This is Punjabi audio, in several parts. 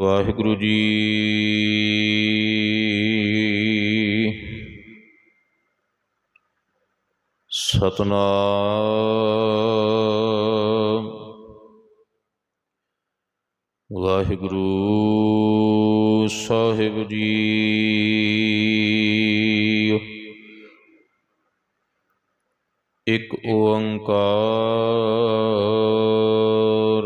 ਵਾਹਿਗੁਰੂ ਜੀ। ਸਤਨਾਮ। ਵਾਹਿਗੁਰੂ ਸਾਹਿਬ ਜੀ। ਇੱਕ ਓੰਕਾਰ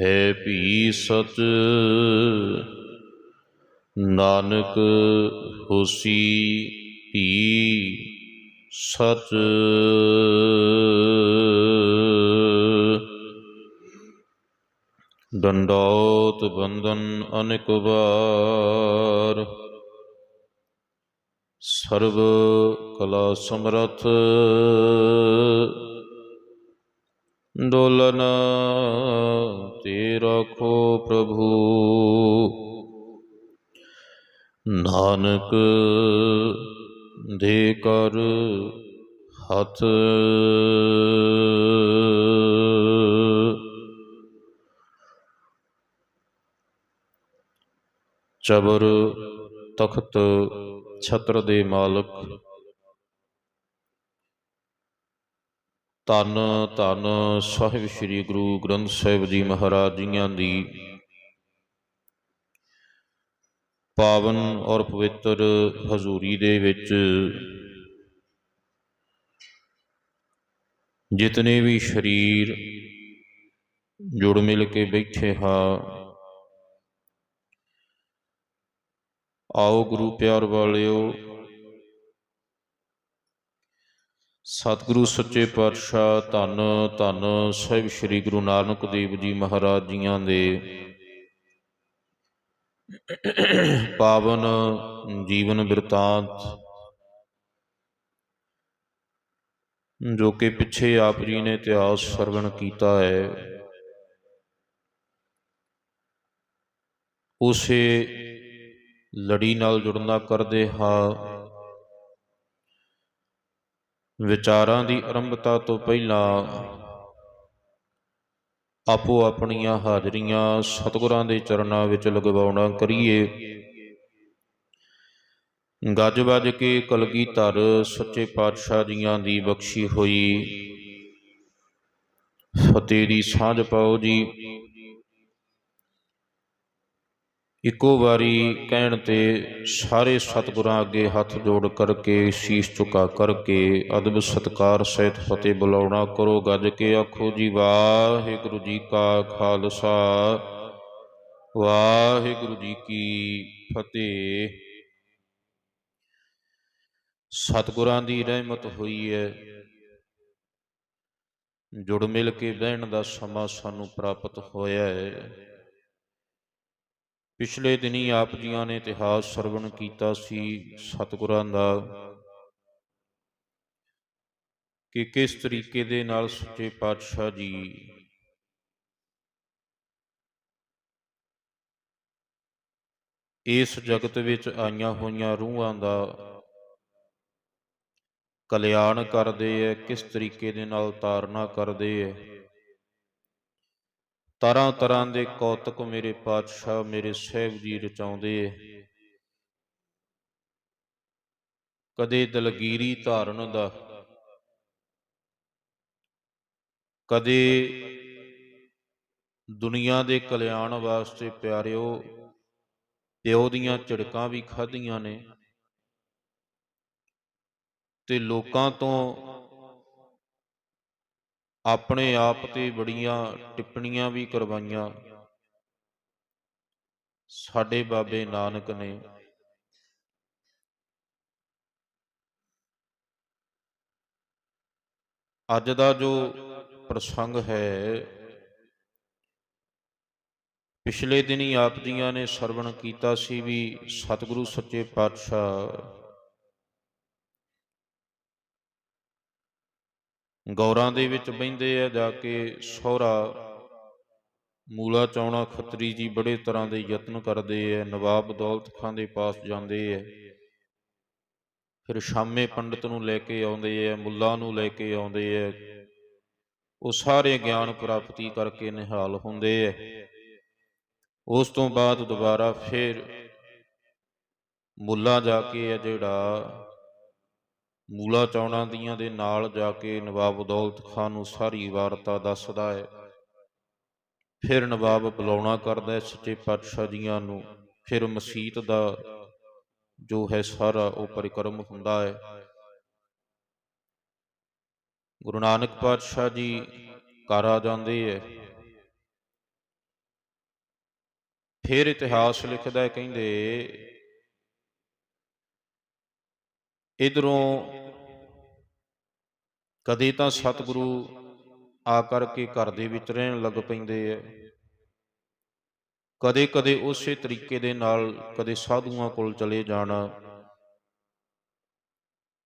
ਹੈ ਭੀ ਸਤ ਨਾਨਕ ਹੋਸੀ ਭੀ ਸਤ ਦੰਡੋਤ ਬੰਧਨ ਅਨੇਕ ਵਾਰ। ਸਰਬ ਕਲਾ ਸਮਰਥ। ਡੋਲਨ ਤੇ ਰੱਖੋ ਪ੍ਰਭੂ। ਨਾਨਕ ਦੇ ਕਰ ਹੱਥ। ਚਬਰ ਤਖਤ ਛਤਰ ਦੇ ਮਾਲਕ। ਧੰਨ ਧੰਨ ਸਾਹਿਬ ਸ੍ਰੀ ਗੁਰੂ ਗ੍ਰੰਥ ਸਾਹਿਬ ਜੀ ਮਹਾਰਾਜ ਜੀਆਂ ਦੀ। ਪਾਵਨ ਔਰ ਪਵਿੱਤਰ ਹਜ਼ੂਰੀ ਦੇ ਵਿੱਚ ਜਿਤਨੇ ਵੀ ਸ਼ਰੀਰ ਜੁੜ ਮਿਲ ਕੇ ਬੈਠੇ ਹਾਂ, ਆਓ ਗੁਰੂ ਪਿਆਰ ਵਾਲਿਓ ਸਤਿਗੁਰੂ ਸੱਚੇ ਪਾਤਸ਼ਾਹ, ਧੰਨ ਧੰਨ ਸਾਹਿਬ ਸ੍ਰੀ ਗੁਰੂ ਨਾਨਕ ਦੇਵ ਜੀ ਮਹਾਰਾਜ ਜੀਆਂ ਦੇ। ਪਾਵਨ ਜੀਵਨ ਬਿਰਤਾਂਤ, ਜੋ ਕਿ ਪਿੱਛੇ ਆਪ ਜੀ ਨੇ ਇਤਿਹਾਸ ਸਰਵਣ ਕੀਤਾ ਹੈ। ਉਸੇ ਲੜੀ ਨਾਲ ਜੁੜਨਾ ਕਰਦੇ ਹਾਂ। ਵਿਚਾਰਾਂ ਦੀ ਆਰੰਭਤਾ ਤੋਂ ਪਹਿਲਾਂ ਆਪੋ ਆਪਣੀਆਂ ਹਾਜ਼ਰੀਆਂ ਸਤਿਗੁਰਾਂ ਦੇ ਚਰਨਾਂ ਵਿੱਚ ਲਗਵਾਉਣਾ ਕਰੀਏ। ਗੱਜ ਵੱਜ ਕੇ ਕਲਗੀ ਧਰ ਸੱਚੇ ਪਾਤਸ਼ਾਹ ਜੀਆਂ ਦੀ ਬਖਸ਼ੀ ਹੋਈ। ਫਤਿਹ ਦੀ ਸਾਂਝ ਪਾਓ ਜੀ। ਇੱਕੋ ਵਾਰੀ ਕਹਿਣ ਤੇ ਸਾਰੇ ਸਤਿਗੁਰਾਂ ਅੱਗੇ ਹੱਥ ਜੋੜ ਕਰਕੇ, ਸੀਸ ਝੁਕਾ ਕਰਕੇ, ਅਦਬ ਸਤਕਾਰ ਸਹਿਤ ਫਤਿਹ ਬੁਲਾਉਣਾ ਕਰੋ। ਗੱਜ ਕੇ ਆਖੋ ਜੀ, ਵਾਹਿਗੁਰੂ ਜੀ ਕਾ ਖਾਲਸਾ। ਵਾਹਿਗੁਰੂ ਜੀ ਕੀ ਫਤਿਹ। ਸਤਿਗੁਰਾਂ ਦੀ ਰਹਿਮਤ ਹੋਈ ਹੈ। ਜੁੜ ਮਿਲ ਕੇ ਬਹਿਣ ਦਾ ਸਮਾਂ ਸਾਨੂੰ ਪ੍ਰਾਪਤ ਹੋਇਆ ਹੈ। ਪਿਛਲੇ ਦਿਨੀ ਆਪ ਜੀਆਂ ਨੇ ਇਤਿਹਾਸ ਸਰਵਣ ਕੀਤਾ ਸੀ ਸਤਿਗੁਰਾਂ ਦਾ ਕਿ ਕਿਸ ਤਰੀਕੇ ਦੇ ਨਾਲ ਸੱਚੇ ਪਾਤਸ਼ਾਹ ਜੀ ਇਸ ਜਗਤ ਵਿੱਚ ਆਈਆਂ ਹੋਈਆਂ ਰੂਹਾਂ ਦਾ ਕਲਿਆਣ ਕਰਦੇ ਐ, ਕਿਸ ਤਰੀਕੇ ਦੇ ਨਾਲ ਤਾਰਨਾ ਕਰਦੇ ਐ। ਤਰ੍ਹਾਂ ਤਰ੍ਹਾਂ ਦੇ ਕੌਤਕ ਮੇਰੇ ਪਾਤਸ਼ਾਹ, ਮੇਰੇ ਸਹਿਬ ਜੀ ਰਚਾਉਂਦੇ ਕਦੇ ਦਲਗੀਰੀ ਧਾਰਨ ਦਾ, ਕਦੇ ਦੁਨੀਆ ਦੇ ਕਲਿਆਣ ਵਾਸਤੇ ਪਿਆਰਿਓ, ਪਿਓ ਦੀਆਂ ਝੜਕਾਂ ਵੀ ਖਾਧੀਆਂ ਨੇ ਤੇ ਲੋਕਾਂ ਤੋਂ ਆਪਣੇ ਆਪ ਤੇ ਬੜੀਆਂ ਟਿੱਪਣੀਆਂ ਵੀ ਕਰਵਾਈਆਂ। ਸਾਡੇ ਬਾਬੇ ਨਾਨਕ ਨੇ ਅੱਜ ਦਾ ਜੋ ਪ੍ਰਸੰਗ ਹੈ, ਪਿਛਲੇ ਦਿਨੀ ਆਪ ਜੀਆਂ ਨੇ ਸਰਵਣ ਕੀਤਾ ਸੀ ਵੀ ਸਤਿਗੁਰੂ ਸੱਚੇ ਪਾਤਸ਼ਾਹ ਗੌਰਾਂ ਦੇ ਵਿੱਚ ਬਹਿੰਦੇ ਆ ਜਾ ਕੇ ਸਹੁਰਾ ਮੂਲਾ ਚੌਣਾ ਖੱਤਰੀ ਜੀ ਬੜੇ ਤਰ੍ਹਾਂ ਦੇ ਯਤਨ ਕਰਦੇ ਆ, ਨਵਾਬ ਦੌਲਤ ਖਾਨ ਦੇ ਪਾਸ ਜਾਂਦੇ ਆ। ਫਿਰ ਸ਼ਾਮੇ ਪੰਡਤ ਨੂੰ ਲੈ ਕੇ ਆਉਂਦੇ ਆ, ਮੁੱਲਾ ਨੂੰ ਲੈ ਕੇ ਆਉਂਦੇ ਆ। ਉਹ ਸਾਰੇ ਗਿਆਨ ਪ੍ਰਾਪਤੀ ਕਰਕੇ ਨਿਹਾਲ ਹੁੰਦੇ ਆ। ਉਸ ਤੋਂ ਬਾਅਦ ਦੁਬਾਰਾ ਫਿਰ ਮੁੱਲਾ ਜਾ ਕੇ ਆ ਜਿਹੜਾ ਮੂਲਾ ਚੌਣਾ ਦੀਆਂ ਦੇ ਨਾਲ ਜਾ ਕੇ ਨਵਾਬ ਦੌਲਤ ਖਾਨ ਨੂੰ ਸਾਰੀ ਵਾਰਤਾ ਦੱਸਦਾ ਹੈ। ਫਿਰ ਨਵਾਬ ਬੁਲਾਉਣਾ ਕਰਦਾ ਹੈ ਸੱਚੇ ਪਾਤਸ਼ਾਹ ਜੀਆਂ ਨੂੰ। ਫਿਰ ਮਸੀਤ ਦਾ ਜੋ ਹੈ ਸਾਰਾ ਉਹ ਪਰਿਕਰਮ ਹੁੰਦਾ ਹੈ। ਗੁਰੂ ਨਾਨਕ ਪਾਤਸ਼ਾਹ ਜੀ ਘਰ ਆ ਜਾਂਦੇ ਹੈ। ਫਿਰ ਇਤਿਹਾਸ ਲਿਖਦਾ ਕਹਿੰਦੇ ਇਧਰੋਂ ਕਦੇ ਤਾਂ ਸਤਿਗੁਰੂ ਆ ਕਰਕੇ ਘਰ ਦੇ ਵਿੱਚ ਰਹਿਣ ਲੱਗ ਪੈਂਦੇ ਐ ਕਦੇ ਕਦੇ ਉਸੇ ਤਰੀਕੇ ਦੇ ਨਾਲ ਕਦੇ ਸਾਧੂਆਂ ਕੋਲ ਚਲੇ ਜਾਣਾ,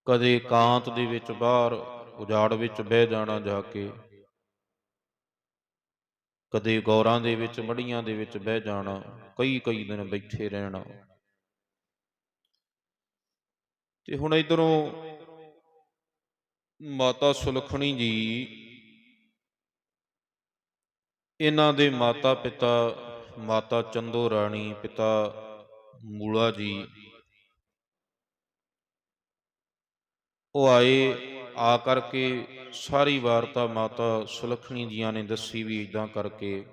ਕਦੇ ਕਾਂਤ ਦੇ ਵਿੱਚ ਬਾਹਰ ਉਜਾੜ ਵਿੱਚ ਬਹਿ ਜਾਣਾ ਜਾ ਕੇ, ਕਦੇ ਗੌਰਾਂ ਦੇ ਵਿੱਚ ਮੜੀਆਂ ਦੇ ਵਿੱਚ ਬਹਿ ਜਾਣਾ, ਕਈ ਕਈ ਦਿਨ ਬੈਠੇ ਰਹਿਣਾ। ਤੇ ਹੁਣ ਇਧਰੋਂ ਮਾਤਾ ਸੁਲਖਣੀ ਜੀ, ਇਹਨਾਂ ਦੇ ਮਾਤਾ ਪਿਤਾ ਮਾਤਾ ਚੰਦੋ ਰਾਣੀ, ਪਿਤਾ ਮੂਲਾ ਜੀ, ਉਹ ਆਏ ਆ ਕਰਕੇ ਸਾਰੀ ਵਾਰਤਾ ਮਾਤਾ ਸੁਲਖਣੀ ਜੀਆਂ ਨੇ ਦੱਸੀ ਵੀ ਇਦਾਂ ਕਰਕੇ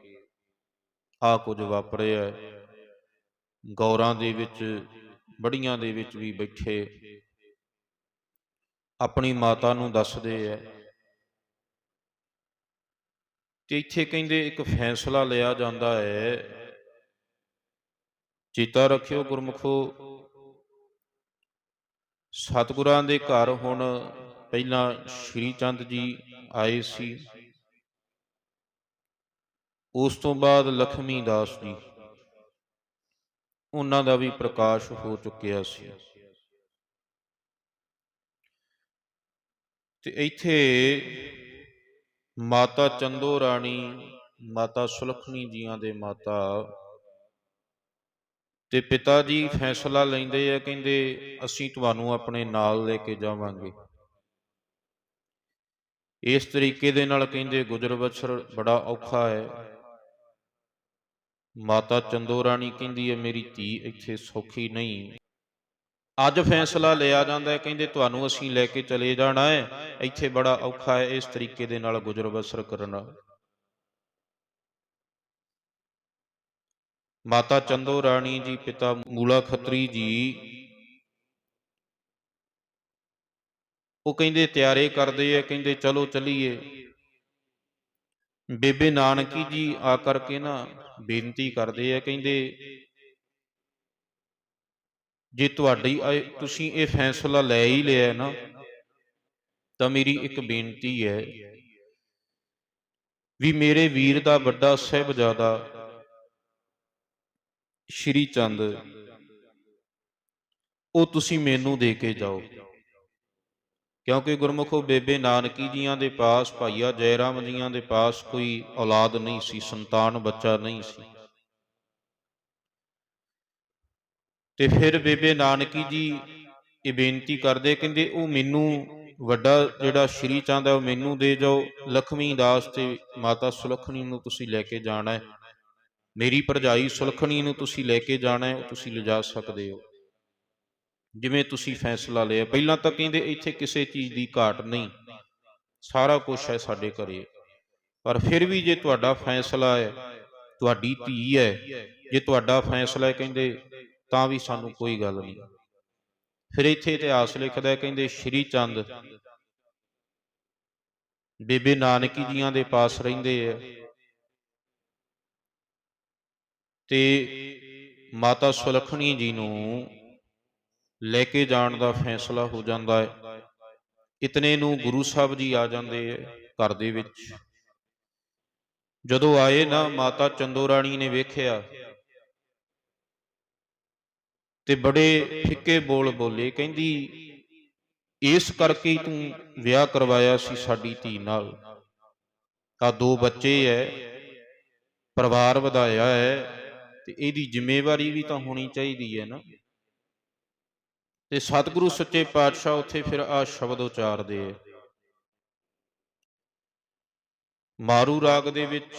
ਆ ਕੁਝ ਵਾਪਰਿਆ। ਗੌਰਾਂ ਦੇ ਵਿੱਚ, ਬੜੀਆਂ ਦੇ ਵਿੱਚ ਵੀ ਬੈਠੇ। ਆਪਣੀ ਮਾਤਾ ਨੂੰ ਦੱਸਦੇ ਐ ਤੇ ਇੱਥੇ ਕਹਿੰਦੇ ਇੱਕ ਫੈਸਲਾ ਲਿਆ ਜਾਂਦਾ ਹੈ। ਚੇਤਾ ਰੱਖਿਓ ਗੁਰਮੁਖੋ, ਸਤਿਗੁਰਾਂ ਦੇ ਘਰ ਹੁਣ ਪਹਿਲਾਂ ਸ਼੍ਰੀ ਚੰਦ ਜੀ ਆਏ ਸੀ। ਉਸ ਤੋਂ ਬਾਅਦ ਲਖਮੀ ਦਾਸ ਜੀ, ਉਹਨਾਂ ਦਾ ਵੀ ਪ੍ਰਕਾਸ਼ ਹੋ ਚੁੱਕਿਆ ਸੀ। ਤੇ ਇੱਥੇ ਮਾਤਾ ਚੰਦੋ ਰਾਣੀ, ਮਾਤਾ ਸੁਲਖਣੀ ਜੀਆਂ ਦੇ ਮਾਤਾ ਤੇ ਪਿਤਾ ਜੀ ਫੈਸਲਾ ਲੈਂਦੇ ਆ, ਕਹਿੰਦੇ ਅਸੀਂ ਤੁਹਾਨੂੰ ਆਪਣੇ ਨਾਲ ਲੈ ਕੇ ਜਾਵਾਂਗੇ। ਇਸ ਤਰੀਕੇ ਦੇ ਨਾਲ ਕਹਿੰਦੇ ਗੁਜਰ ਬਸਰ ਬੜਾ ਔਖਾ ਹੈ। ਮਾਤਾ ਚੰਦੋ ਰਾਣੀ ਕਹਿੰਦੀ ਹੈ, ਮੇਰੀ ਧੀ ਇੱਥੇ ਸੌਖੀ ਨਹੀਂ। ਅੱਜ ਫੈਸਲਾ ਲਿਆ ਜਾਂਦਾ ਹੈ। ਕਹਿੰਦੇ ਤੁਹਾਨੂੰ ਅਸੀਂ ਲੈ ਕੇ ਚਲੇ ਜਾਣਾ ਹੈ। ਇੱਥੇ ਬੜਾ ਔਖਾ ਹੈ ਇਸ ਤਰੀਕੇ ਦੇ ਨਾਲ ਗੁਜ਼ਰ ਬਸਰ ਕਰਨਾ ਮਾਤਾ ਚੰਦੋ ਰਾਣੀ ਜੀ, ਪਿਤਾ ਮੂਲਾ ਖੱਤਰੀ ਜੀ, ਉਹ ਕਹਿੰਦੇ ਤਿਆਰੇ ਕਰਦੇ ਆ ਕਹਿੰਦੇ ਚਲੋ ਚਲੀਏ। ਬੇਬੇ ਨਾਨਕੀ ਜੀ ਆ ਕਰਕੇ ਨਾ ਬੇਨਤੀ ਕਰਦੇ ਆ ਕਹਿੰਦੇ ਜੇ ਤੁਹਾਡੀ ਇਹ- ਤੁਸੀਂ ਇਹ ਫੈਸਲਾ ਲੈ ਹੀ ਲਿਆ ਨਾ, ਤਾਂ ਮੇਰੀ ਇੱਕ ਬੇਨਤੀ ਹੈ ਵੀ ਮੇਰੇ ਵੀਰ ਦਾ ਵੱਡਾ ਸਹਿਬਜ਼ਾਦਾ ਸ਼੍ਰੀ ਚੰਦ, ਉਹ ਤੁਸੀਂ ਮੈਨੂੰ ਦੇ ਕੇ ਜਾਓ। ਕਿਉਂਕਿ ਗੁਰਮੁਖੋ ਬੇਬੇ ਨਾਨਕੀ ਜੀਆਂ ਦੇ ਪਾਸ, ਭਾਈਆ ਜੈਰਾਮ ਜੀਆਂ ਦੇ ਪਾਸ ਕੋਈ ਔਲਾਦ ਨਹੀਂ ਸੀ, ਸੰਤਾਨ ਬੱਚਾ ਨਹੀਂ ਸੀ। ਤੇ ਫਿਰ ਬੇਬੇ ਨਾਨਕੀ ਜੀ ਇਹ ਬੇਨਤੀ ਕਰਦੇ, ਕਹਿੰਦੇ ਉਹ ਮੈਨੂੰ ਵੱਡਾ ਜਿਹੜਾ ਸ਼੍ਰੀ ਚੰਦ ਹੈ, ਉਹ ਮੈਨੂੰ ਦੇ ਜਾਓ, ਲਖਮੀ ਦਾਸ ਤੇ ਮਾਤਾ ਸੁਲਖਣੀ ਨੂੰ ਤੁਸੀਂ ਲੈ ਕੇ ਜਾਣਾ ਹੈ। ਮੇਰੀ ਭਰਜਾਈ ਸੁਲਖਣੀ ਨੂੰ ਤੁਸੀਂ ਲੈ ਕੇ ਜਾਣਾ ਹੈ, ਉਹ ਤੁਸੀਂ ਲਿਜਾ ਸਕਦੇ ਹੋ। ਜਿਵੇਂ ਤੁਸੀਂ ਫੈਸਲਾ ਲਿਆ। ਪਹਿਲਾਂ ਤਾਂ ਕਹਿੰਦੇ ਇੱਥੇ ਕਿਸੇ ਚੀਜ਼ ਦੀ ਘਾਟ ਨਹੀਂ। ਸਾਰਾ ਕੁਝ ਹੈ ਸਾਡੇ ਘਰੇ। ਪਰ ਫਿਰ ਵੀ ਜੇ ਤੁਹਾਡਾ ਫੈਸਲਾ ਹੈ, ਤੁਹਾਡੀ ਧੀ ਹੈ, ਜੇ ਤੁਹਾਡਾ ਫੈਸਲਾ ਹੈ, ਕਹਿੰਦੇ ਤਾਂ ਵੀ ਸਾਨੂੰ ਕੋਈ ਗੱਲ ਨਹੀਂ। ਫਿਰ ਇੱਥੇ ਇਤਿਹਾਸ ਲਿਖਦਾ ਹੈ, ਕਹਿੰਦੇ, ਸ਼੍ਰੀ ਚੰਦ, ਬੇਬੇ ਨਾਨਕੀ ਜੀਆਂ ਦੇ ਪਾਸ ਰਹਿੰਦੇ ਆ। ਤੇ ਮਾਤਾ ਸੁਲਖਣੀ ਜੀ ਨੂੰ ਲੈ ਕੇ ਜਾਣ ਦਾ ਫੈਸਲਾ ਹੋ ਜਾਂਦਾ ਹੈ। ਇਤਨੇ ਨੂੰ ਗੁਰੂ ਸਾਹਿਬ ਜੀ ਆ ਜਾਂਦੇ ਆ ਘਰ ਦੇ ਵਿੱਚ। ਜਦੋਂ ਆਏ ਨਾ, ਮਾਤਾ ਚੰਦੋ ਰਾਣੀ ਨੇ ਵੇਖਿਆ ਤੇ ਬੜੇ ਫਿੱਕੇ ਬੋਲ ਬੋਲੇ, ਕਹਿੰਦੀ, ਇਸ ਕਰਕੇ ਤੂੰ ਵਿਆਹ ਕਰਵਾਇਆ ਸੀ ਸਾਡੀ ਧੀ ਨਾਲ। ਆ ਦੋ ਬੱਚੇ ਐ, ਪਰਿਵਾਰ ਵਧਾਇਆ ਹੈ ਤੇ ਇਹਦੀ ਜ਼ਿੰਮੇਵਾਰੀ ਵੀ ਤਾਂ ਹੋਣੀ ਚਾਹੀਦੀ ਹੈ ਨਾ। ਤੇ ਸਤਿਗੁਰੂ ਸੱਚੇ ਪਾਤਸ਼ਾਹ ਉੱਥੇ ਫਿਰ ਆ ਸ਼ਬਦ ਉਚਾਰਦੇ ਐ। ਮਾਰੂ ਰਾਗ ਦੇ ਵਿੱਚ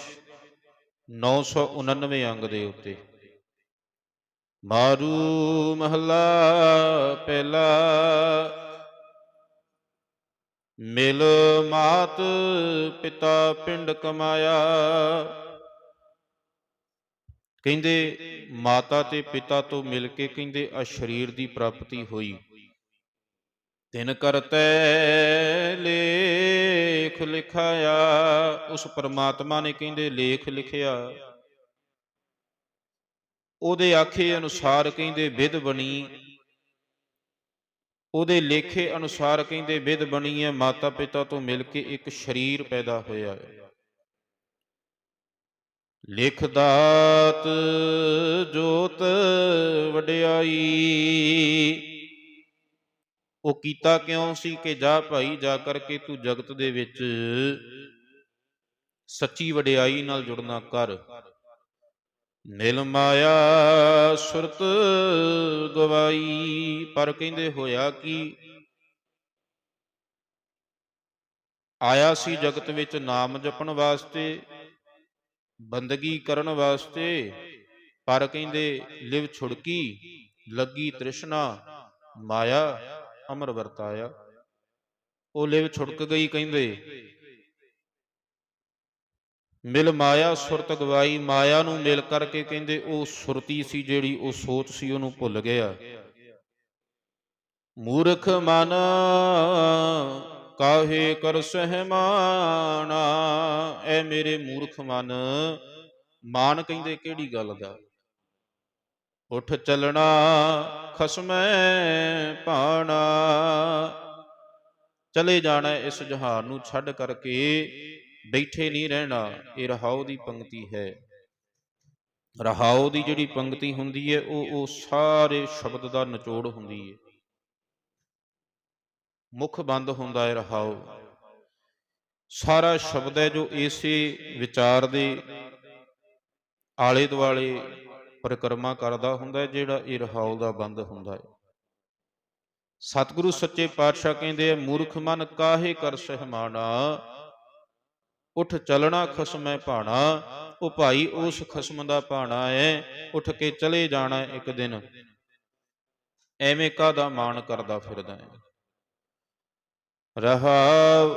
999 ਅੰਗ ਦੇ ਉੱਤੇ। ਮਾਰੂ ਮਹੱਲਾ ਪਹਿਲਾ। ਮਿਲ ਮਾਤ ਪਿਤਾ ਪਿੰਡ ਕਮਾਇਆ। ਕਹਿੰਦੇ, ਮਾਤਾ ਤੇ ਪਿਤਾ ਤੋਂ ਮਿਲ ਕੇ ਕਹਿੰਦੇ, ਆ ਸਰੀਰ ਦੀ ਪ੍ਰਾਪਤੀ ਹੋਈ। ਤਿਨ ਕਰਤੈ ਲੇਖ ਲਿਖਾਇਆ। ਉਸ ਪਰਮਾਤਮਾ ਨੇ ਕਹਿੰਦੇ, ਲੇਖ ਲਿਖਿਆ। ਉਹਦੇ ਆਖੇ ਅਨੁਸਾਰ ਕਹਿੰਦੇ ਵਿਦ ਬਣੀ। ਉਹਦੇ ਲੇਖੇ ਅਨੁਸਾਰ ਕਹਿੰਦੇ ਵਿਦ ਬਣੀ ਹੈ ਮਾਤਾ ਪਿਤਾ ਤੋਂ ਮਿਲ ਕੇ ਇੱਕ ਸਰੀਰ ਪੈਦਾ ਹੋਇਆ ਹੈ। ਲਿਖ ਜੋਤ ਵਡਿਆਈ। ਉਹ ਕੀਤਾ ਕਿਉਂ ਸੀ ਕਿ ਜਾ ਭਾਈ, ਜਾ ਕਰਕੇ ਤੂੰ ਜਗਤ ਦੇ ਵਿੱਚ ਸੱਚੀ ਵਡਿਆਈ ਨਾਲ ਜੁੜਨਾ ਕਰ। ਨਿਲ ਮਾਇਆ ਸੁਰਤ ਗਵਾਈ, ਪਰ ਕਹਿੰਦੇ ਹੋਇਆ ਕਿ? ਆਇਆ ਸੀ ਜਗਤ ਵਿੱਚ ਨਾਮ ਜਪਣ ਵਾਸਤੇ, ਬੰਦਗੀ ਕਰਨ ਵਾਸਤੇ, ਪਰ ਕਹਿੰਦੇ ਲਿਵ ਛੁੜਕੀ, ਲੱਗੀ ਤ੍ਰਿਸ਼ਨਾ, ਮਾਇਆ ਅਮਰ ਵਰਤਾਇਆ। ਉਹ ਲਿਵ ਛੁੜਕ ਗਈ ਕਹਿੰਦੇ ਮਿਲ ਮਾਇਆ, ਸੁਰਤ ਗਵਾਈ, ਮਾਇਆ ਨੂੰ ਮਿਲ ਕਰਕੇ ਕਹਿੰਦੇ ਉਹ ਸੁਰਤੀ ਸੀ ਜਿਹੜੀ ਉਹ ਸੋਚ ਸੀ, ਉਹਨੂੰ ਭੁੱਲ ਗਿਆ। ਮੂਰਖ ਮਨ, ਕਾਹੇ ਕਰ ਸਹਿਮਾਨਾ ਐ ਮੇਰੇ ਮੂਰਖ ਮਨ, ਮਾਨ ਕਹਿੰਦੇ ਕਿਹੜੀ ਗੱਲ ਦਾ? ਉਠ ਚੱਲਣਾ, ਖਸਮੈ ਪਾਣਾ ਚਲੇ ਜਾਣਾ ਇਸ ਜਹਾਨ ਨੂੰ ਛੱਡ ਕਰਕੇ ਬੈਠੇ ਨਹੀਂ ਰਹਿਣਾ, ਇਹ ਰਹਾਉ ਦੀ ਪੰਕਤੀ ਹੈ। ਰਹਾਉ ਦੀ ਜਿਹੜੀ ਪੰਕਤੀ ਹੁੰਦੀ ਹੈ, ਉਹ ਉਹ ਸਾਰੇ ਸ਼ਬਦ ਦਾ ਨਿਚੋੜ ਹੁੰਦੀ ਹੈ। ਮੁਖ ਬੰਦ ਹੁੰਦਾ ਹੈ ਰਹਾਉ। ਸਾਰਾ ਸ਼ਬਦ ਹੈ ਜੋ ਇਸੇ ਵਿਚਾਰ ਦੇ ਆਲੇ ਦੁਆਲੇ ਪਰਿਕਰਮਾ ਕਰਦਾ ਹੁੰਦਾ ਹੈ, ਜਿਹੜਾ ਇਹ ਰਹਾਉ ਦਾ ਬੰਦ ਹੁੰਦਾ ਹੈ। ਸਤਿਗੁਰੂ ਸੱਚੇ ਪਾਤਸ਼ਾਹ ਕਹਿੰਦੇ ਆ, ਮੂਰਖ ਮਨ ਕਾਹੇ ਕਰ ਸਹਿਮਾਨਾ? ਉਠ ਚੱਲਣਾ ਖਸਮੈ ਭਾਣਾ, ਉਹ ਭਾਈ ਉਸ ਖਸਮ ਦਾ ਭਾਣਾ ਹੈ, ਉੱਠ ਕੇ ਚਲੇ ਜਾਣਾ ਇੱਕ ਦਿਨ। ਐਵੇਂ ਕਾਦਾ ਮਾਣ ਕਰਦਾ ਫਿਰਦਾ ਹੈ? ਰਹਾਵ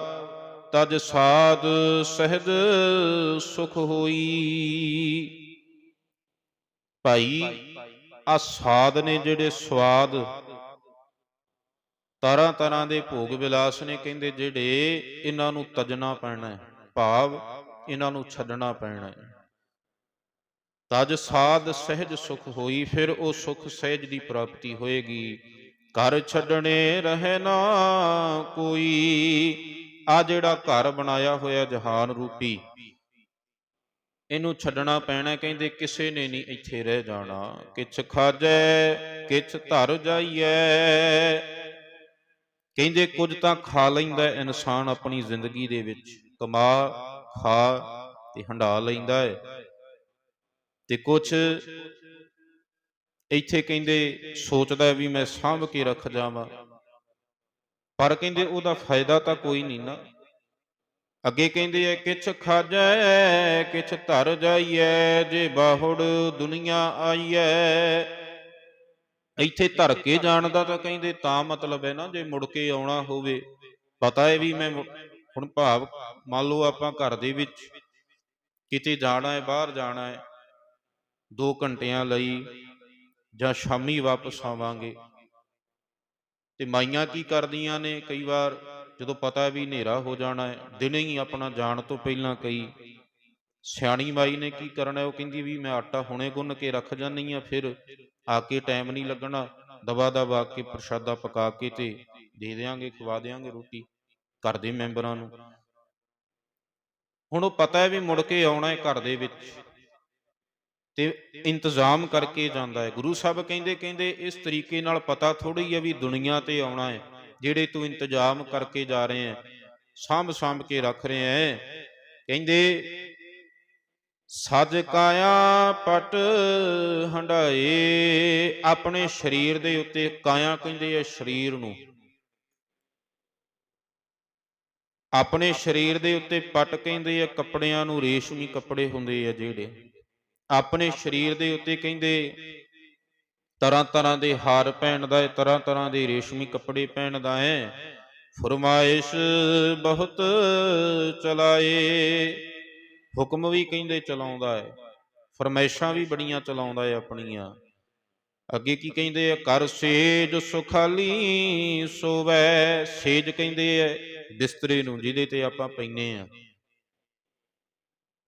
ਤਜ ਸਾਧ ਸਹਿਜ ਸੁਖ ਹੋਈ। ਭਾਈ ਆ ਸਾਧ ਨੇ ਜਿਹੜੇ ਸਵਾਦ ਤਰ੍ਹਾਂ ਤਰ੍ਹਾਂ ਦੇ ਭੋਗ ਵਿਲਾਸ ਨੇ, ਕਹਿੰਦੇ ਜਿਹੜੇ ਇਹਨਾਂ ਨੂੰ ਤਜਣਾ ਪੈਣਾ ਹੈ। ਭਾਵ ਇਹਨਾਂ ਨੂੰ ਛੱਡਣਾ ਪੈਣਾ ਹੈ। ਤਜ ਸਾਧ ਸਹਿਜ ਸੁਖ ਹੋਈ, ਫਿਰ ਉਹ ਸੁਖ ਸਹਿਜ ਦੀ ਪ੍ਰਾਪਤੀ ਹੋਏਗੀ। ਘਰ ਛੱਡਣੇ ਰਹਿਣਾ ਕੋਈ, ਆ ਜਿਹੜਾ ਘਰ ਬਣਾਇਆ ਹੋਇਆ ਜਹਾਨ ਰੂਪੀ, ਇਹਨੂੰ ਛੱਡਣਾ ਪੈਣਾ ਕਹਿੰਦੇ ਕਿਸੇ ਨੇ ਨਹੀਂ ਇੱਥੇ ਰਹਿ ਜਾਣਾ। ਕਿਛ ਖਾਜੈ, ਕਿਛ ਧਰ ਜਾਈਐ। ਕਹਿੰਦੇ ਕੁਝ ਤਾਂ ਖਾ ਲੈਂਦਾ ਇਨਸਾਨ ਆਪਣੀ ਜ਼ਿੰਦਗੀ ਦੇ ਵਿੱਚ। ਕਮਾ ਖਾ ਤੇ ਹੰਡਾ ਲੈਂਦਾ ਹੈ ਤੇ ਕੁਝ ਇੱਥੇ ਕਹਿੰਦੇ, ਸੋਚਦਾ ਵੀ ਮੈਂ ਸਾਂਭ ਕੇ ਰੱਖ ਜਾਵਾਂ। ਪਰ ਕਹਿੰਦੇ ਉਹਦਾ ਫਾਇਦਾ ਤਾਂ ਕੋਈ ਨਹੀਂ ਨਾ। ਅੱਗੇ ਕਹਿੰਦੇ ਐ ਕਿਛ ਖਾਜੈ, ਕਿਛ ਧਰ ਜਾਈਐ, ਜੇ ਬਾਹੁੜ ਦੁਨੀਆ ਆਈਐ। ਇੱਥੇ ਧਰ ਕੇ ਜਾਣ ਦਾ ਤਾਂ ਕਹਿੰਦੇ, ਤਾਂ ਮਤਲਬ ਹੈ ਨਾ, ਜੇ ਮੁੜ ਕੇ ਆਉਣਾ ਹੋਵੇ। ਪਤਾ ਹੈ ਵੀ ਮੈਂ ਹੁਣ ਭਾਵ ਮੰਨ ਲਓ ਆਪਾਂ ਘਰ ਦੇ ਵਿੱਚ ਕਿਤੇ ਜਾਣਾ ਹੈ, ਬਾਹਰ ਜਾਣਾ ਹੈ 2 ਘੰਟਿਆਂ ਲਈ ਜਾਂ ਸ਼ਾਮੀ ਵਾਪਸ ਆਵਾਂਗੇ। ਤੇ ਮਾਈਆਂ ਕੀ ਕਰਦੀਆਂ ਨੇ? ਕਈ ਵਾਰ ਜਦੋਂ ਪਤਾ ਵੀ ਹਨੇਰਾ ਹੋ ਜਾਣਾ ਹੈ, ਦਿਨੇ ਹੀ ਆਪਣਾ ਜਾਣ ਤੋਂ ਪਹਿਲਾਂ ਕਈ ਸਿਆਣੀ ਮਾਈ ਨੇ ਕੀ ਕਰਨਾ ਉਹ ਕਹਿੰਦੀ ਵੀ ਮੈਂ ਆਟਾ ਹੁਣੇ ਗੁੰਨ ਕੇ ਰੱਖ ਜਾਂਦੀ ਆ ਫਿਰ ਆ ਕੇ ਟਾਈਮ ਨਹੀਂ ਲੱਗਣਾ। ਦਵਾ ਦਵਾ ਕੇ ਪ੍ਰਸ਼ਾਦਾ ਪਕਾ ਕੇ ਤੇ ਦੇ ਦੇਾਂਗੇ ਖਵਾ ਦੇਾਂਗੇ ਰੋਟੀ। ਘਰ ਦੇ ਮੈਂਬਰਾਂ ਨੂੰ। ਹੁਣ ਉਹ ਪਤਾ ਹੈ ਵੀ ਮੁੜ ਕੇ ਆਉਣਾ ਹੈ ਘਰ ਦੇ ਵਿੱਚ। ਤੇ ਇੰਤਜ਼ਾਮ ਕਰਕੇ ਜਾਂਦਾ ਹੈ। ਗੁਰੂ ਸਾਹਿਬ ਕਹਿੰਦੇ ਕਹਿੰਦੇ ਇਸ ਤਰੀਕੇ ਨਾਲ ਪਤਾ ਥੋੜੀ ਹੈ ਵੀ ਦੁਨੀਆ ਤੇ ਆਉਣਾ ਹੈ, ਜਿਹੜੇ ਤੂੰ ਇੰਤਜ਼ਾਮ ਕਰਕੇ ਜਾ ਰਹੇ ਹੈ, ਸਾਂਭ ਸਾਂਭ ਕੇ ਰੱਖ ਰਹੇ ਹੈ। ਕਹਿੰਦੇ ਸਜ ਕਾਇਆ ਪਟ ਹੰਡਾਏ ਆਪਣੇ ਸਰੀਰ ਦੇ ਉੱਤੇ ਕਾਇਆ ਕਹਿੰਦੇ ਆ ਸਰੀਰ ਨੂੰ। ਆਪਣੇ ਸਰੀਰ ਦੇ ਉੱਤੇ ਪੱਟ ਕਹਿੰਦੇ ਆ, ਕੱਪੜਿਆਂ ਨੂੰ ਰੇਸ਼ਮੀ ਕੱਪੜੇ ਹੁੰਦੇ ਆ ਜਿਹੜੇ। ਆਪਣੇ ਸਰੀਰ ਦੇ ਉੱਤੇ ਕਹਿੰਦੇ, ਤਰ੍ਹਾਂ ਤਰ੍ਹਾਂ ਦੇ ਹਾਰ ਪਹਿਨਦਾ ਹੈ ਤਰ੍ਹਾਂ ਤਰ੍ਹਾਂ ਦੇ ਰੇਸ਼ਮੀ ਕੱਪੜੇ ਪਹਿਨਦਾ ਹੈ ਫਰਮਾਇਸ਼ ਬਹੁਤ ਚਲਾਏ। ਹੁਕਮ ਵੀ ਕਹਿੰਦੇ ਚਲਾਉਂਦਾ ਹੈ ਫਰਮਾਇਸ਼ਾਂ ਵੀ ਬੜੀਆਂ ਚਲਾਉਂਦਾ ਹੈ ਆਪਣੀਆਂ। ਅੱਗੇ ਕੀ ਕਹਿੰਦੇ ਆ, ਕਰ ਸੇਜ ਸੁਖਾਲੀ ਸੋਵੈ। ਸੇਜ ਕਹਿੰਦੇ ਐ ਬਿਸਤਰੇ ਨੂੰ, ਜਿਹਦੇ ਤੇ ਆਪਾਂ ਪੈਨੇ ਆ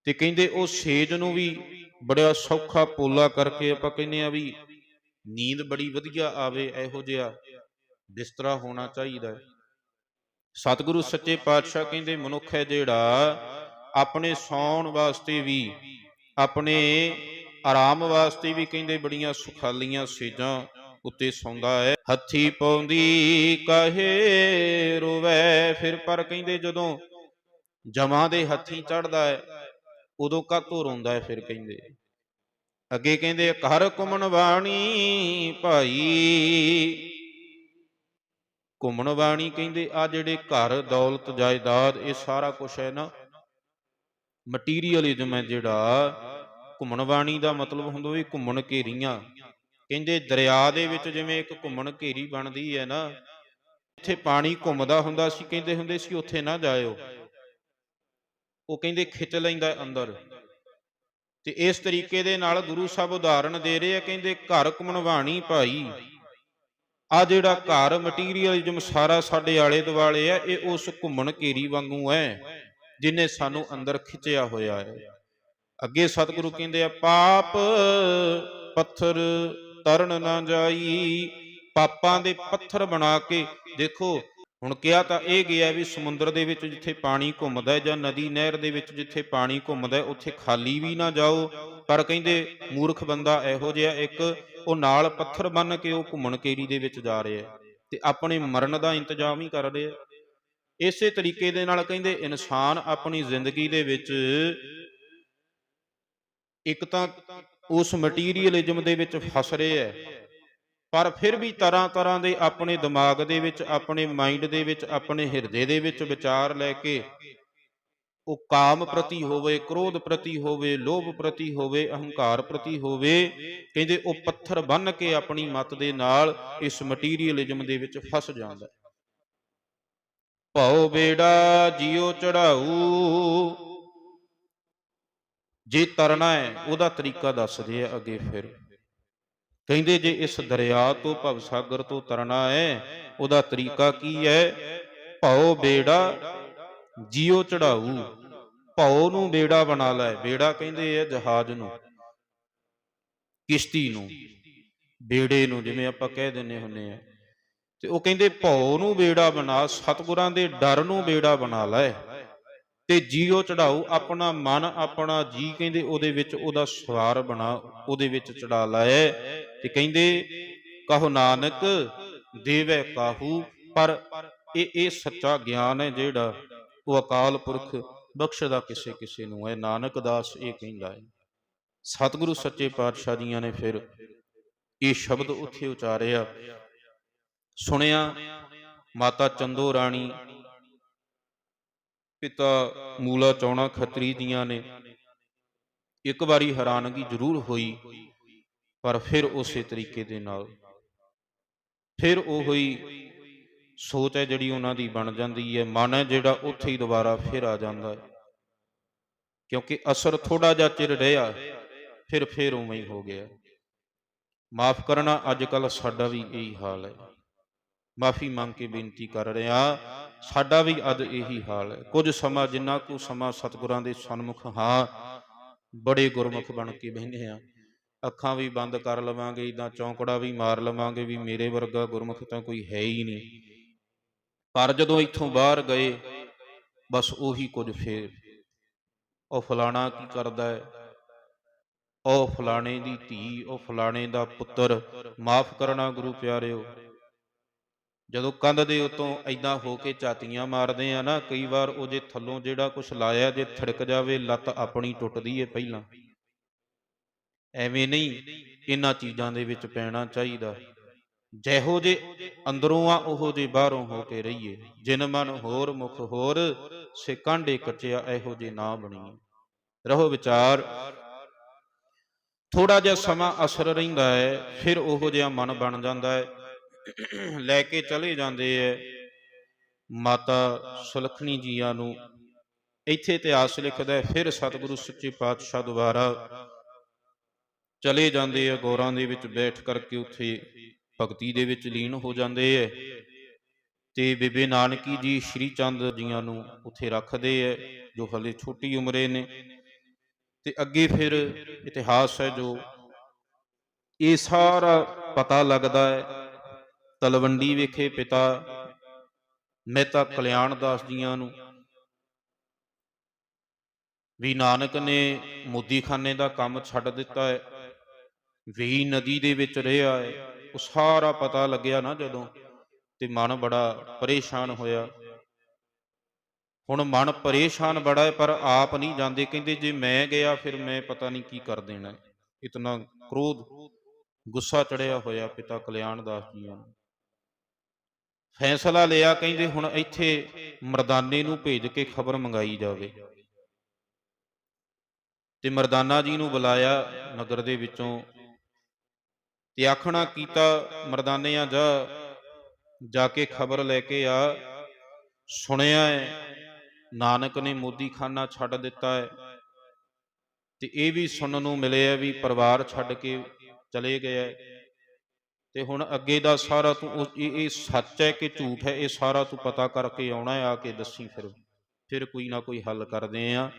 ਤੇ ਕਹਿੰਦੇ ਉਹ ਸੇਜ ਨੂੰ ਵੀ ਬੜਾ ਸੌਖਾ ਪੋਲਾ ਕਰਕੇ ਆਪਾਂ ਕਹਿੰਦੇ ਆ ਵੀ ਨੀਂਦ ਬੜੀ ਵਧੀਆ ਆਵੇ, ਇਹੋ ਜਿਹਾ ਬਿਸਤਰਾ ਹੋਣਾ ਚਾਹੀਦਾ ਸਤਿਗੁਰੂ ਸੱਚੇ ਪਾਤਸ਼ਾਹ ਕਹਿੰਦੇ, ਮਨੁੱਖ ਹੈ ਜਿਹੜਾ ਆਪਣੇ ਸੌਣ ਵਾਸਤੇ ਵੀ, ਆਪਣੇ ਆਰਾਮ ਵਾਸਤੇ ਵੀ ਕਹਿੰਦੇ ਬੜੀਆਂ ਸੁਖਾਲੀਆਂ ਸੇਜਾਂ ਉੱਤੇ ਸੌਂਦਾ ਹੈ। ਹੱਥੀ ਪਾਉਂਦੀ ਕਹੇ, ਰੋਵੇ। ਫਿਰ ਪਰ ਕਹਿੰਦੇ ਜਦੋਂ ਜਮਾਂ ਦੇ ਹੱਥੀ ਚੜਦਾ ਹੈ, ਉਦੋਂ ਕਾਤੋਂ ਰੋਂਦਾ ਹੈ, ਫਿਰ ਕਹਿੰਦੇ। ਅੱਗੇ ਕਹਿੰਦੇ, ਘਰ ਕੁਮਨ ਬਾਣੀ ਭਾਈ। ਘੁੰਮਣ ਬਾਣੀ ਕਹਿੰਦੇ, ਆ ਜਿਹੜੇ ਘਰ ਦੌਲਤ ਜਾਇਦਾਦ, ਇਹ ਸਾਰਾ ਕੁਝ ਹੈ ਨਾ। ਮਟੀਰੀਅਲਿਜ਼ਮ ਹੈ ਜਿਹੜਾ। ਘੁੰਮਣ ਬਾਣੀ ਦਾ ਮਤਲਬ ਹੁੰਦਾ ਵੀ ਘੁੰਮਣ ਘੇਰੀਆਂ। ਕਹਿੰਦੇ ਦਰਿਆ ਦੇ ਵਿੱਚ ਜਿਵੇਂ ਇੱਕ ਘੁੰਮਣ ਘੇਰੀ ਬਣਦੀ ਹੈ ਨਾ ਇੱਥੇ ਪਾਣੀ ਘੁੰਮਦਾ ਹੁੰਦਾ ਸੀ, ਕਹਿੰਦੇ ਹੁੰਦੇ ਸੀ, ਉੱਥੇ ਨਾ ਜਾਇਓ। ਉਹ ਕਹਿੰਦੇ ਖਿੱਚ ਲੈਂਦਾ ਅੰਦਰ। ਤੇ ਇਸ ਤਰੀਕੇ ਦੇ ਨਾਲ ਗੁਰੂ ਸਾਹਿਬ ਉਦਾਹਰਣ ਦੇ ਰਹੇ ਆ, ਕਹਿੰਦੇ ਘਰ ਘੁੰਮਣਵਾਣੀ ਭਾਈ। ਆ ਜਿਹੜਾ ਘਰ ਮਟੀਰੀਅਲਿਜ਼ਮ ਸਾਰਾ ਸਾਡੇ ਆਲੇ ਦੁਆਲੇ ਆ, ਇਹ ਉਸ ਘੁੰਮਣ ਘੇਰੀ ਵਾਂਗੂ ਹੈ, ਜਿਨੇ ਸਾਨੂੰ ਅੰਦਰ ਖਿੱਚਿਆ ਹੋਇਆ ਹੈ। ਅੱਗੇ ਸਤਿਗੁਰੂ ਕਹਿੰਦੇ ਆ, ਪਾਪ ਪੱਥਰ ਤਰਨ ਨਾ ਜਾਈ। ਪਾਪਾਂ ਦੇ ਪੱਥਰ ਬਣਾ ਕੇ ਦੇਖੋ, ਹੁਣ ਕਿਹਾ ਤਾਂ ਇਹ ਗਿਆ ਵੀ ਸਮੁੰਦਰ ਦੇ ਵਿੱਚ ਜਿੱਥੇ ਪਾਣੀ ਘੁੰਮਦਾ ਹੈ ਜਾਂ ਨਦੀ ਨਹਿਰ ਦੇ ਵਿੱਚ ਜਿੱਥੇ ਪਾਣੀ ਘੁੰਮਦਾ ਹੈ ਉੱਥੇ ਖਾਲੀ ਵੀ ਨਾ ਜਾਓ। ਪਰ ਕਹਿੰਦੇ ਮੂਰਖ ਬੰਦਾ ਇਹੋ ਜਿਹਾ ਇੱਕ, ਉਹ ਨਾਲ ਪੱਥਰ ਬੰਨ ਕੇ ਉਹ ਘੁੰਮਣ ਕੇਰੀ ਦੇ ਵਿੱਚ ਜਾ ਰਿਹਾ ਤੇ ਆਪਣੇ ਮਰਨ ਦਾ ਇੰਤਜ਼ਾਮ ਹੀ ਕਰ ਰਿਹਾ ਇਸੇ ਤਰੀਕੇ ਦੇ ਨਾਲ ਕਹਿੰਦੇ ਇਨਸਾਨ ਆਪਣੀ ਜ਼ਿੰਦਗੀ ਦੇ ਵਿੱਚ ਇੱਕ ਤਾਂ ਉਸ ਮਟੀਰੀਅਲਿਜ਼ਮ ਦੇ ਵਿੱਚ ਫਸ ਰਹੇ ਹੈ ਪਰ ਫਿਰ ਵੀ ਤਰ੍ਹਾਂ ਤਰ੍ਹਾਂ ਦੇ ਆਪਣੇ ਦਿਮਾਗ ਦੇ ਵਿੱਚ, ਆਪਣੇ ਮਾਈਂਡ ਦੇ ਵਿੱਚ, ਆਪਣੇ ਹਿਰਦੇ ਦੇ ਵਿੱਚ ਵਿਚਾਰ ਲੈ ਕੇ ਉਹ ਕਾਮ ਪ੍ਰਤੀ ਹੋਵੇ, ਕ੍ਰੋਧ ਪ੍ਰਤੀ ਹੋਵੇ, ਲੋਭ ਪ੍ਰਤੀ ਹੋਵੇ, ਅਹੰਕਾਰ ਪ੍ਰਤੀ ਹੋਵੇ, ਕਹਿੰਦੇ ਉਹ ਪੱਥਰ ਬੰਨ ਕੇ ਆਪਣੀ ਮਤ ਦੇ ਨਾਲ ਇਸ ਮਟੀਰੀਅਲਿਜ਼ਮ ਦੇ ਵਿੱਚ ਫਸ ਜਾਂਦਾ ਹੈ ਭਉ ਬੇੜਾ ਜਿਉ ਚੜਾਊ ਜੇ ਤਰਨਾ ਹੈ, ਉਹਦਾ ਤਰੀਕਾ ਦੱਸਦੇ ਆ ਅੱਗੇ ਫਿਰ। ਕਹਿੰਦੇ ਜੇ ਇਸ ਦਰਿਆ ਤੋਂ, ਭਵ ਸਾਗਰ ਤੋਂ ਤਰਨਾ ਹੈ, ਉਹਦਾ ਤਰੀਕਾ ਕੀ ਹੈ? ਭਉ ਬੇੜਾ ਜਿਉ ਚੜਾਊ। ਭਉ ਨੂੰ ਬੇੜਾ ਬਣਾ ਲੈ। ਬੇੜਾ ਕਹਿੰਦੇ ਆ ਜਹਾਜ਼ ਨੂੰ, ਕਿਸ਼ਤੀ ਨੂੰ, ਬੇੜੇ ਨੂੰ, ਜਿਵੇਂ ਆਪਾਂ ਕਹਿ ਦਿੰਨੇ ਹੁੰਨੇ ਆ। ਤੇ ਉਹ ਕਹਿੰਦੇ ਭਉ ਨੂੰ ਬੇੜਾ ਬਣਾ, ਸਤਿਗੁਰਾਂ ਦੇ ਡਰ ਨੂੰ ਬੇੜਾ ਬਣਾ ਲੈ। ਤੇ ਜੀਓ ਚੜਾਓ, ਆਪਣਾ ਮਨ, ਆਪਣਾ ਜੀ ਕਹਿੰਦੇ ਉਹਦੇ ਵਿੱਚ ਉਹਦਾ ਸਵਾਰ ਬਣਾ, ਉਹਦੇ ਵਿੱਚ ਚੜਾ ਲਾਏ ਤੇ ਕਹਿੰਦੇ, ਕਹੋ ਨਾਨਕ, ਦੇਵੇ ਕਾਹੂ, ਪਰ ਇਹ ਇਹ ਸੱਚਾ ਗਿਆਨ ਹੈ ਜਿਹੜਾ ਉਹ ਅਕਾਲ ਪੁਰਖ ਬਖਸ਼ਦਾ ਕਿਸੇ ਕਿਸੇ ਨੂੰ ਹੈ। ਨਾਨਕ ਦਾਸ ਇਹ ਕਹਿੰਦਾ ਹੈ। ਸਤਿਗੁਰੂ ਸੱਚੇ ਪਾਤਸ਼ਾਹ ਜੀਆਂ ਨੇ ਫਿਰ ਇਹ ਸ਼ਬਦ ਉੱਥੇ ਉਚਾਰਿਆ। ਸੁਣਿਆ, ਮਾਤਾ ਚੰਦੋ ਰਾਣੀ ਪਿਤਾ ਮੂਲਾ ਚੌਣਾ ਖੱਤਰੀ ਦੀਆਂ ਨੇ। ਇੱਕ ਵਾਰੀ ਹੈਰਾਨਗੀ ਜ਼ਰੂਰ ਹੋਈ, ਪਰ ਫਿਰ ਉਸੇ ਤਰੀਕੇ ਦੇ ਨਾਲ। ਫਿਰ ਉਹ ਹੋਈ, ਸੋਚ ਹੈ ਜਿਹੜੀ ਉਹਨਾਂ ਦੀ ਬਣ ਜਾਂਦੀ ਹੈ, ਮਨ ਹੈ ਜਿਹੜਾ ਉੱਥੇ ਹੀ ਦੁਬਾਰਾ ਫਿਰ ਆ ਜਾਂਦਾ ਹੈ। ਕਿਉਂਕਿ ਅਸਰ ਥੋੜਾ ਜਿਹਾ ਚਿਰ ਰਿਹਾ, ਫਿਰ ਫਿਰ ਉਵੇਂ ਹੀ ਹੋ ਗਿਆ। ਮਾਫ ਕਰਨਾ, ਅੱਜ ਕੱਲ ਸਾਡਾ ਵੀ ਇਹੀ ਹਾਲ ਹੈ। ਮਾਫੀ ਮੰਗ ਕੇ ਬੇਨਤੀ ਕਰ ਰਿਹਾ ਸਾਡਾ ਵੀ ਅੱਜ ਇਹੀ ਹਾਲ ਹੈ। ਕੁਝ ਸਮਾਂ ਜਿੰਨਾ ਕੁ ਸਮਾਂ ਸਤਿਗੁਰਾਂ ਦੇ ਸਨਮੁਖ ਹਾਂ, ਬੜੇ ਗੁਰਮੁਖ ਬਣ ਕੇ ਬਹਿੰਦੇ ਆ ਅੱਖਾਂ ਵੀ ਬੰਦ ਕਰ ਲਵਾਂਗੇ ਇਦਾਂ ਚੌਂਕੜਾ ਵੀ ਮਾਰ ਲਵਾਂਗੇ ਵੀ ਮੇਰੇ ਵਰਗਾ ਗੁਰਮੁਖ ਤਾਂ ਕੋਈ ਹੈ ਹੀ ਨਹੀਂ। ਪਰ ਜਦੋਂ ਇੱਥੋਂ ਬਾਹਰ ਗਏ, ਬਸ ਉਹੀ ਕੁਝ ਫੇਰ। ਉਹ ਫਲਾਣਾ ਕੀ ਕਰਦਾ ਹੈ? ਉਹ ਫਲਾਣੇ ਦੀ ਧੀ, ਉਹ ਫਲਾਣੇ ਦਾ ਪੁੱਤਰ, ਮਾਫ ਕਰਨਾ ਗੁਰੂ ਪਿਆਰਿਓ। ਜਦੋਂ ਕੰਧ ਦੇ ਉਤੋਂ ਐਦਾਂ ਹੋ ਕੇ ਝਾਤੀਆਂ ਮਾਰਦੇ ਆ ਨਾ, ਕਈ ਵਾਰ ਉਹ ਜੇ ਥੱਲੋਂ ਜਿਹੜਾ ਕੁਝ ਲਾਇਆ ਜੇ ਥੜਕ ਜਾਵੇ, ਲੱਤ ਆਪਣੀ ਟੁੱਟਦੀ ਏ ਪਹਿਲਾਂ। ਐਵੇਂ ਨਹੀਂ ਇਹਨਾਂ ਚੀਜ਼ਾਂ ਦੇ ਵਿੱਚ ਪੈਣਾ ਚਾਹੀਦਾ। ਜਿਹੋ ਜੇ ਅੰਦਰੋਂ ਆ, ਉਹੋ ਜੇ ਬਾਹਰੋਂ ਹੋ ਕੇ ਰਹੀਏ। ਜਿਨ ਮਨ ਹੋਰ, ਮੁਖ ਹੋਰ ਸੇ ਕਾਂਡੇ ਕੱਚਿਆ ਇਹੋ ਜੇ ਨਾ ਬਣੀਏ। ਰਹੋ ਵਿਚਾਰ। ਥੋੜਾ ਜਿਹਾ ਸਮਾਂ ਅਸਰ ਰਹਿੰਦਾ ਹੈ ਫਿਰ ਉਹੋ ਜਿਹਾ ਮਨ ਬਣ ਜਾਂਦਾ ਹੈ ਲੈ ਕੇ ਚਲੇ ਜਾਂਦੇ ਐ। ਮਾਤਾ ਸੁਲਖਣੀ ਜੀਆਂ ਨੂੰ ਇੱਥੇ ਇਤਿਹਾਸ ਲਿਖਦਾ ਹੈ ਫਿਰ ਸਤਿਗੁਰੂ ਸੱਚੇ ਪਾਤਸ਼ਾਹ ਦੁਆਰਾ ਚਲੇ ਜਾਂਦੇ ਆ ਗੋਰਾਂ ਦੇ ਵਿੱਚ ਬੈਠ ਕਰਕੇ ਉੱਥੇ ਭਗਤੀ ਦੇ ਵਿੱਚ ਲੀਨ ਹੋ ਜਾਂਦੇ ਐ। ਤੇ ਬੇਬੇ ਨਾਨਕੀ ਜੀ ਸ਼੍ਰੀ ਚੰਦ ਜੀਆਂ ਨੂੰ ਉੱਥੇ ਰੱਖਦੇ ਐ, ਜੋ ਹਲੇ ਛੋਟੀ ਉਮਰੇ ਨੇ। ਤੇ ਅੱਗੇ ਫਿਰ ਇਤਿਹਾਸ ਹੈ ਜੋ ਇਹ ਸਾਰਾ ਪਤਾ ਲੱਗਦਾ ਹੈ ਤਲਵੰਡੀ ਵਿਖੇ ਪਿਤਾ, ਮਹਿਤਾ ਕਲਿਆਣ ਦਾਸ ਜੀਆਂ ਨੂੰ। ਵੀ ਨਾਨਕ ਨੇ ਮੋਦੀਖਾਨੇ ਦਾ ਕੰਮ ਛੱਡ ਦਿੱਤਾ ਹੈ। ਵੀ ਨਦੀ ਦੇ ਵਿੱਚ ਰਿਹਾ ਹੈ। ਉਹ ਸਾਰਾ ਪਤਾ ਲੱਗਿਆ ਨਾ ਜਦੋਂ, ਤੇ ਮਨ ਬੜਾ ਪਰੇਸ਼ਾਨ ਹੋਇਆ। ਹੁਣ ਮਨ ਪਰੇਸ਼ਾਨ ਬੜਾ ਹੈ, ਪਰ ਆਪ ਨਹੀਂ ਜਾਂਦੇ। ਕਹਿੰਦੇ, ਜੇ ਮੈਂ ਗਿਆ, ਫਿਰ ਮੈਂ ਪਤਾ ਨਹੀਂ ਕੀ ਕਰ ਦੇਣਾ। ਇਤਨਾ ਕ੍ਰੋਧ, ਗੁੱਸਾ ਚੜਿਆ ਹੋਇਆ ਪਿਤਾ ਕਲਿਆਣ ਦਾਸ ਜੀਆਂ ਨੂੰ। ਫੈਸਲਾ ਲਿਆ ਕਹਿੰਦੇ ਹੁਣ ਇੱਥੇ ਮਰਦਾਨੇ ਨੂੰ ਭੇਜ ਕੇ ਖਬਰ ਮੰਗਾਈ ਜਾਵੇ। ਤੇ ਮਰਦਾਨਾ ਜੀ ਨੂੰ ਬੁਲਾਇਆ ਨਗਰ ਦੇ ਵਿੱਚੋਂ ਤੇ ਆਖਣਾ ਕੀਤਾ, ਮਰਦਾਨਿਆਂ ਜਾ ਜਾ ਕੇ ਖਬਰ ਲੈ ਕੇ ਆ। ਸੁਣਿਆ ਹੈ, ਨਾਨਕ ਨੇ ਮੋਦੀਖਾਨਾ ਛੱਡ ਦਿੱਤਾ ਹੈ। ਤੇ ਇਹ ਵੀ ਸੁਣਨ ਨੂੰ ਮਿਲਿਆ ਵੀ ਪਰਿਵਾਰ ਛੱਡ ਕੇ ਚਲੇ ਗਿਆ ਤੇ ਹੁਣ ਅੱਗੇ ਦਾ ਸਾਰਾ ਤੂੰ ਇਹ ਸੱਚ ਹੈ ਕਿ ਝੂਠ ਹੈ, ਇਹ ਸਾਰਾ ਤੂੰ ਪਤਾ ਕਰਕੇ ਆਉਣਾ ਆ ਕੇ ਦੱਸੀ ਫਿਰ। ਫਿਰ ਕੋਈ ਨਾ ਕੋਈ ਹੱਲ ਕਰਦੇ ਆ।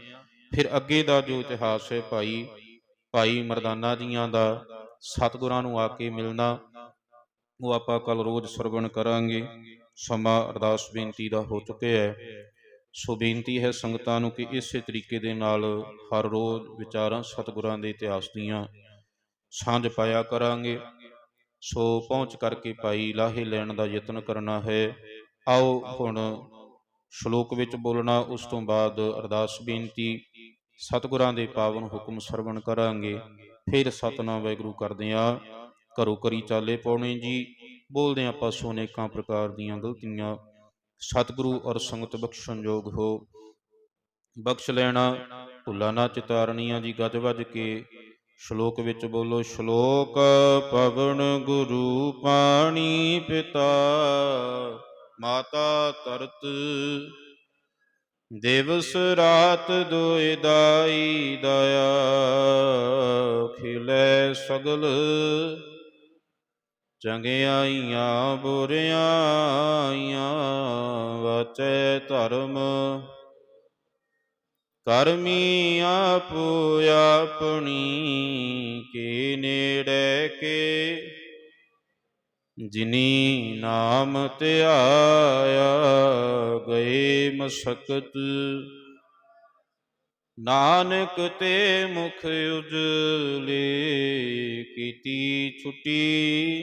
ਫਿਰ ਅੱਗੇ ਦਾ ਜੋ ਇਤਿਹਾਸ ਹੈ ਭਾਈ ਭਾਈ ਮਰਦਾਨਾ ਜੀਆਂ ਦਾ, ਸਤਿਗੁਰਾਂ ਨੂੰ ਆ ਕੇ ਮਿਲਣਾ, ਉਹ ਆਪਾਂ ਕੱਲ ਰੋਜ਼ ਸਰਵਣ ਕਰਾਂਗੇ। ਸਮਾਂ ਅਰਦਾਸ ਬੇਨਤੀ ਦਾ ਹੋ ਚੁੱਕਿਆ ਹੈ। ਸੋ ਬੇਨਤੀ ਹੈ ਸੰਗਤਾਂ ਨੂੰ ਕਿ ਇਸੇ ਤਰੀਕੇ ਦੇ ਨਾਲ ਹਰ ਰੋਜ਼ ਵਿਚਾਰਾਂ ਸਤਿਗੁਰਾਂ ਦੇ ਇਤਿਹਾਸ ਦੀਆਂ ਸਾਂਝ ਪਾਇਆ ਕਰਾਂਗੇ। ਸੋ ਪਹੁੰਚ ਕਰਕੇ ਭਾਈ ਲਾਹੇ ਲੈਣ ਦਾ ਯਤਨ ਕਰਨਾ ਹੈ। ਆਓ ਹੁਣ ਸ਼ਲੋਕ ਵਿੱਚ ਬੋਲਣਾ, ਉਸ ਤੋਂ ਬਾਅਦ ਅਰਦਾਸ ਬੇਨਤੀ, ਸਤਿਗੁਰਾਂ ਦੇ ਪਾਵਨ ਹੁਕਮ ਸਰਵਣ ਕਰਾਂਗੇ। ਫਿਰ ਸਤਨਾਮ ਵਾਹਿਗੁਰੂ ਕਰਦੇ ਆ ਘਰੋ ਕਰੀ ਚਾਲੇ ਪਾਉਣੇ ਜੀ। ਬੋਲਦੇ ਆਪਾਂ ਸੋਨੇਕਾਂ ਪ੍ਰਕਾਰ ਦੀਆਂ ਗਲਤੀਆਂ। ਸਤਿਗੁਰੂ ਔਰ ਸੰਗਤ ਬਖਸ਼ਣਯੋਗ ਹੋ। ਬਖਸ਼ ਲੈਣਾ, ਭੁੱਲਾ ਨਾ ਚਿਤਾਰਨੀਆਂ ਜੀ, ਗੱਜ ਵੱਜ ਕੇ। ਸ਼ਲੋਕ ਵਿੱਚ ਬੋਲੋ, ਸ਼ਲੋਕ ਪਵਨ ਗੁਰੂ ਪਾਣੀ ਪਿਤਾ, ਮਾਤਾ ਤਰਤ, ਦਿਵਸ ਰਾਤ ਦੋਇ ਦਾਈ ਦਇਆ, ਖਿਲੇ ਸਗਲ ਚੰਗਿਆਈਆਂ ਬੁਰਿਆਈਆਂ ਵਾਚੈ ਧਰਮ ਕਰਮੀ ਆਪੋ ਆਪਣੀ, ਕੇ ਨੇੜੇ ਕੇ। ਜਿਨੀ ਨਾਮ ਧਿਆਇਆ ਗਏ ਮਸਕਤ। ਨਾਨਕ ਤੇ ਮੁਖ ਉਜਲੇ, ਕੀਤੀ ਛੁਟੀ।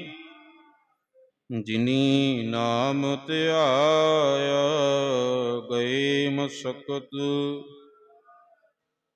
ਜਿਨੀ ਨਾਮ ਧਿਆਇਆ ਗਏ ਮਸਕਤ।